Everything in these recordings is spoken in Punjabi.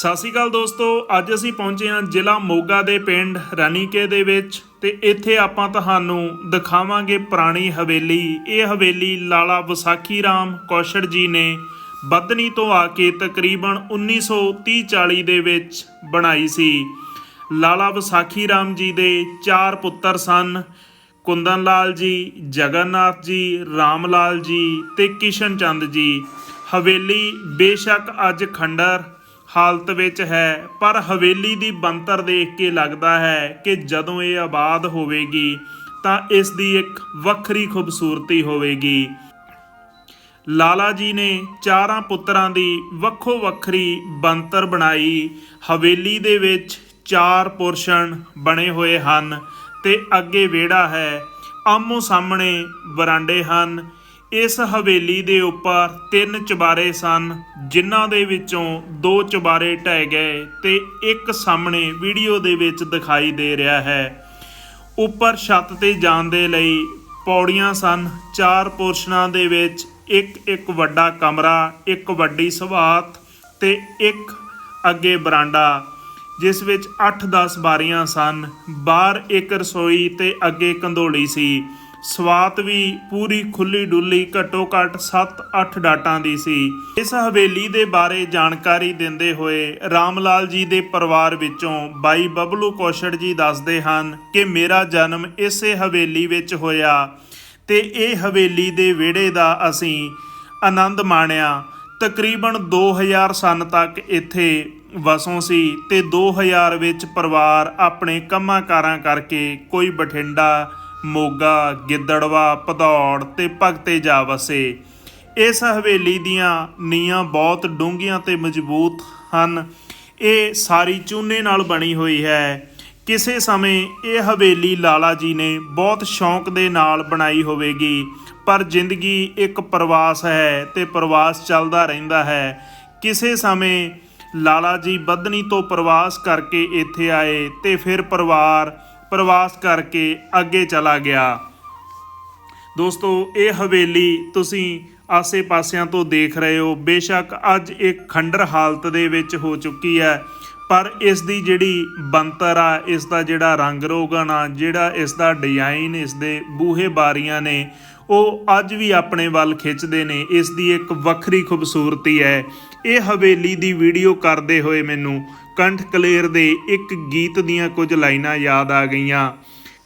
ਸਤਿ ਸ਼੍ਰੀ ਅਕਾਲ ਦੋਸਤੋ, ਅੱਜ ਅਸੀਂ ਪਹੁੰਚੇ ਹਾਂ ਜ਼ਿਲ੍ਹਾ ਮੋਗਾ ਦੇ ਪਿੰਡ ਰਾਨੀਕੇ ਦੇ ਵਿੱਚ ਤੇ ਇੱਥੇ ਆਪਾਂ ਤੁਹਾਨੂੰ ਦਿਖਾਵਾਂਗੇ ਪੁਰਾਣੀ ਹਵੇਲੀ। ਇਹ ਹਵੇਲੀ ਲਾਲਾ ਵਿਸਾਖੀ ਰਾਮ ਕੌਸ਼ੜ ਜੀ ਨੇ ਬੱਦਨੀ ਤੋਂ ਆ ਕੇ ਤਕਰੀਬਨ 1930-40 ਦੇ ਵਿੱਚ ਬਣਾਈ ਸੀ। ਲਾਲਾ ਵਿਸਾਖੀ ਰਾਮ ਜੀ ਦੇ ਚਾਰ ਪੁੱਤਰ ਸਨ ਕੁੰਦਨ ਲਾਲ ਜੀ, ਜਗਨਨਾਥ ਜੀ ਰਾਮ ਲਾਲ ਜੀ ਤੇ ਕਿਸ਼ਨ ਚੰਦ ਜੀ। ਹਵੇਲੀ ਬੇਸ਼ੱਕ ਅੱਜ ਖੰਡਰ ਹਾਲਤ ਵਿੱਚ ਹੈ, ਪਰ ਹਵੇਲੀ ਦੀ ਬੰਤਰ ਦੇਖ ਕੇ ਲੱਗਦਾ ਹੈ ਕਿ ਜਦੋਂ ਇਹ ਆਬਾਦ ਹੋਵੇਗੀ, ਤਾਂ ਇਸ ਦੀ ਇੱਕ ਵੱਖਰੀ ਖੂਬਸੂਰਤੀ ਹੋਵੇਗੀ। ਲਾਲਾ ਜੀ ਨੇ ਚਾਰਾਂ ਪੁੱਤਰਾਂ ਦੀ ਵੱਖੋ ਵੱਖਰੀ ਬੰਤਰ ਬਣਾਈ। ਹਵੇਲੀ ਦੇ ਵਿੱਚ ਚਾਰ ਪੁਰਸ਼ਣ ਬਣੇ ਹੋਏ ਹਨ ਤੇ ਅੱਗੇ ਵਿਹੜਾ ਹੈ। ਆਮੋ ਸਾਹਮਣੇ ਵਰਾਂਡੇ ਹਨ। ਇਸ ਹਵੇਲੀ ਦੇ ਉੱਪਰ ਤਿੰਨ ਚੁਬਾਰੇ ਸਨ, ਜਿਨ੍ਹਾਂ ਦੇ ਵਿੱਚੋਂ ਦੋ ਚੁਬਾਰੇ ਢਹਿ ਗਏ ਤੇ ਇੱਕ ਸਾਹਮਣੇ ਵੀਡੀਓ ਦੇ ਵਿੱਚ ਦਿਖਾਈ ਦੇ ਰਿਹਾ ਹੈ। ਉੱਪਰ ਛੱਤ ਤੇ ਜਾਣ ਦੇ ਲਈ ਪੌੜੀਆਂ ਸਨ, ਚਾਰ ਪੋਰਸ਼ਨਾਂ ਦੇ ਵਿੱਚ ਇੱਕ ਇੱਕ ਵੱਡਾ ਕਮਰਾ, ਇੱਕ ਵੱਡੀ ਸਵਾਤ ਤੇ ਇੱਕ ਅੱਗੇ ਬਰਾਂਡਾ, ਜਿਸ ਵਿੱਚ 8-10 ਬਾਰੀਆਂ ਸਨ, ਬਾਹਰ ਇੱਕ ਰਸੋਈ ਤੇ ਅੱਗੇ ਕੰਧੋਲੀ ਸੀ। ਸਵਾਤ ਵੀ ਪੂਰੀ ਖੁੱਲੀ ਡੁੱਲੀ ਘੱਟੋ ਘੱਟ 7-8 ਡਾਟਾਂ ਦੀ ਸੀ। ਇਸ ਹਵੇਲੀ ਦੇ ਬਾਰੇ ਜਾਣਕਾਰੀ ਦਿੰਦੇ ਹੋਏ ਰਾਮ ਲਾਲ ਜੀ ਦੇ ਪਰਿਵਾਰ ਵਿੱਚੋਂ ਬਾਈ ਬਬਲੂ ਕੌਸ਼ੜ ਜੀ ਦੱਸਦੇ ਹਨ ਕਿ ਮੇਰਾ ਜਨਮ ਇਸੇ ਹਵੇਲੀ ਵਿੱਚ ਹੋਇਆ ਤੇ ਇਹ ਹਵੇਲੀ ਦੇ ਵਿਹੜੇ ਦਾ ਅਸੀਂ ਆਨੰਦ ਮਾਣਿਆ। ਤਕਰੀਬਨ 2000 ਸਨ ਤੱਕ ਇੱਥੇ ਵਸੋਂ ਸੀ ਤੇ 2000 ਵਿੱਚ ਪਰਿਵਾਰ ਆਪਣੇ ਕੰਮਾਂ ਕਾਰਾਂ ਕਰਕੇ ਕੋਈ ਬਠਿੰਡਾ ਮੋਗਾ, ਗਿੱਦੜਵਾ, ਭਦੌੜ ਤੇ ਭਗਤੇ ਜਾ ਵਸੇ। ਇਸ ਹਵੇਲੀ ਦੀਆਂ ਨੀਆਂ ਬਹੁਤ ਡੂੰਘੀਆਂ ਤੇ ਮਜ਼ਬੂਤ ਹਨ। ਇਹ ਸਾਰੀ ਚੂਨੇ ਨਾਲ ਬਣੀ ਹੋਈ ਹੈ। ਕਿਸੇ ਸਮੇਂ ਇਹ ਹਵੇਲੀ ਲਾਲਾ ਜੀ ਨੇ ਬਹੁਤ ਸ਼ੌਂਕ ਦੇ ਨਾਲ ਬਣਾਈ ਹੋਵੇਗੀ, ਪਰ ਜ਼ਿੰਦਗੀ ਇੱਕ ਪ੍ਰਵਾਸ ਹੈ ਤੇ ਪ੍ਰਵਾਸ ਚੱਲਦਾ ਰਹਿੰਦਾ ਹੈ। ਕਿਸੇ ਸਮੇਂ ਲਾਲਾ ਜੀ ਬੱਦਨੀ ਤੋਂ ਪ੍ਰਵਾਸ ਕਰਕੇ ਇੱਥੇ ਆਏ ਤੇ ਫਿਰ ਪਰਿਵਾਰ ਪ੍ਰਵਾਸ ਕਰਕੇ ਅੱਗੇ ਚਲਾ ਗਿਆ। ਦੋਸਤੋ, ਇਹ ਹਵੇਲੀ ਤੁਸੀਂ ਆਸੇ-ਪਾਸਿਆਂ ਤੋਂ ਦੇਖ ਰਹੇ ਹੋ। ਬੇਸ਼ੱਕ ਅੱਜ ਇੱਕ ਖੰਡਰ ਹਾਲਤ ਦੇ ਵਿੱਚ ਹੋ ਚੁੱਕੀ ਹੈ, ਪਰ ਇਸ ਦੀ ਜਿਹੜੀ ਬੰਤਰ ਆ, ਇਸ ਦਾ ਜਿਹੜਾ ਰੰਗ ਰੋਗਨ ਆ, ਜਿਹੜਾ ਇਸ ਦਾ ਡਿਜ਼ਾਈਨ ਇਸ ਦੇ ਬੂਹੇ ਬਾਰੀਆਂ ਨੇ, ਉਹ ਅੱਜ ਵੀ ਆਪਣੇ ਵੱਲ ਖਿੱਚਦੇ ਨੇ। ਇਸ ਦੀ ਇੱਕ ਵੱਖਰੀ ਖੂਬਸੂਰਤੀ ਹੈ। ਇਹ ਹਵੇਲੀ ਦੀ ਵੀਡੀਓ ਕਰਦੇ ਹੋਏ ਮੈਨੂੰ ਕੰਠ ਕਲੇਰ ਦੇ ਇੱਕ ਗੀਤ ਦੀਆਂ ਕੁਝ ਲਾਈਨਾਂ ਯਾਦ ਆ ਗਈਆਂ।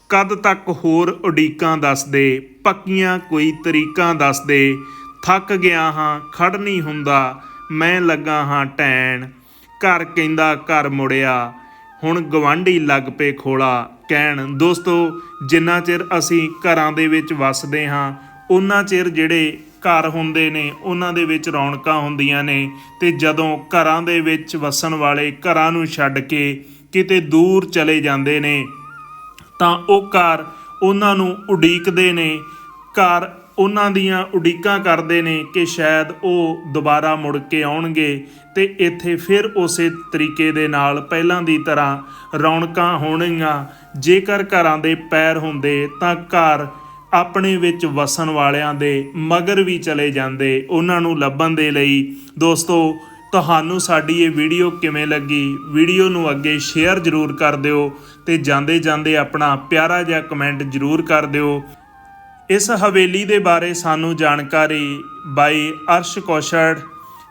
ਕਦ ਤੱਕ ਹੋਰ ਉਡੀਕਾਂ ਦੱਸ ਦੇ ਪੱਕੀਆਂ ਕੋਈ ਤਰੀਕਾਂ ਦੱਸ ਦੇ ਥੱਕ ਗਿਆ ਹਾਂ ਖੜ ਨਹੀਂ ਹੁੰਦਾ, ਮੈਂ ਲੱਗਾ ਹਾਂ ਟੈਣ। ਘਰ ਕਹਿੰਦਾ ਘਰ ਮੁੜਿਆ, ਹੁਣ ਗਵਾਂਢੀ ਲੱਗ ਪਏ ਖੋਲਾ। ਕਹਿਣ, ਦੋਸਤੋ, ਜਿੰਨਾ ਚਿਰ ਅਸੀਂ ਘਰਾਂ ਦੇ ਵਿੱਚ ਵੱਸਦੇ ਹਾਂ ਉਹਨਾਂ ਚਿਰ ਜਿਹੜੇ ਘਰ ਹੁੰਦੇ ਨੇ, ਉਹਨਾਂ ਦੇ ਵਿੱਚ ਰੌਣਕਾਂ ਹੁੰਦੀਆਂ ਨੇ ਤੇ ਜਦੋਂ ਘਰਾਂ ਦੇ ਵਿੱਚ ਵਸਣ ਵਾਲੇ ਘਰਾਂ ਨੂੰ ਛੱਡ ਕੇ ਕਿਤੇ ਦੂਰ ਚਲੇ ਜਾਂਦੇ ਨੇ, ਤਾਂ ਉਹ ਘਰ ਉਹਨਾਂ ਨੂੰ ਉਡੀਕਦੇ ਨੇ। ਘਰ ਉਹਨਾਂ ਦੀਆਂ ਉਡੀਕਾਂ ਕਰਦੇ ਨੇ ਕਿ ਸ਼ਾਇਦ ਉਹ ਦੁਬਾਰਾ ਮੁੜ ਕੇ ਆਉਣਗੇ ਤੇ ਇੱਥੇ ਫਿਰ ਉਸੇ ਤਰੀਕੇ ਦੇ ਨਾਲ ਪਹਿਲਾਂ ਦੀ ਤਰ੍ਹਾਂ ਰੌਣਕਾਂ ਹੋਣਗੀਆਂ। ਜੇਕਰ ਘਰਾਂ ਦੇ ਪੈਰ ਹੁੰਦੇ ਤਾਂ ਘਰ ਆਪਣੇ ਵਿੱਚ ਵਸਣ ਵਾਲਿਆਂ ਦੇ ਮਗਰ ਵੀ ਚਲੇ ਜਾਂਦੇ ਉਹਨਾਂ ਨੂੰ ਲੱਭਣ ਦੇ ਲਈ। ਦੋਸਤੋ, ਤੁਹਾਨੂੰ ਸਾਡੀ ਇਹ ਵੀਡੀਓ ਕਿਵੇਂ ਲੱਗੀ? ਵੀਡੀਓ ਨੂੰ ਅੱਗੇ ਸ਼ੇਅਰ ਜ਼ਰੂਰ ਕਰ ਦਿਓ ਤੇ ਜਾਂਦੇ ਜਾਂਦੇ ਆਪਣਾ ਪਿਆਰਾ ਜਿਹਾ ਕਮੈਂਟ ਜ਼ਰੂਰ ਕਰ ਦਿਓ। ਇਸ ਹਵੇਲੀ ਦੇ ਬਾਰੇ ਸਾਨੂੰ ਜਾਣਕਾਰੀ ਬਾਈ ਅਰਸ਼ ਕੌਸ਼ੜ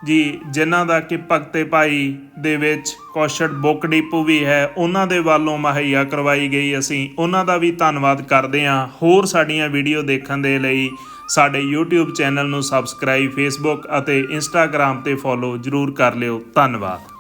ਜੀ, ਜਿਨ੍ਹਾਂ ਦਾ ਕਿ ਭਗਤੇ ਭਾਈ ਦੇ ਵਿੱਚ ਕੌਸ਼ੜ ਬੁੱਕ ਡਿਪੂ ਵੀ ਹੈ, ਉਹਨਾਂ ਦੇ ਵੱਲੋਂ ਮੁਹੱਈਆ ਕਰਵਾਈ ਗਈ। ਅਸੀਂ ਉਹਨਾਂ ਦਾ ਵੀ ਧੰਨਵਾਦ ਕਰਦੇ ਹਾਂ। ਹੋਰ ਸਾਡੀਆਂ ਵੀਡੀਓ ਦੇਖਣ ਦੇ ਲਈ ਸਾਡੇ YouTube ਚੈਨਲ ਨੂੰ ਸਬਸਕ੍ਰਾਈਬ, Facebook ਅਤੇ Instagram ਤੇ ਫੋਲੋ ਜ਼ਰੂਰ ਕਰ ਲਿਓ। ਧੰਨਵਾਦ।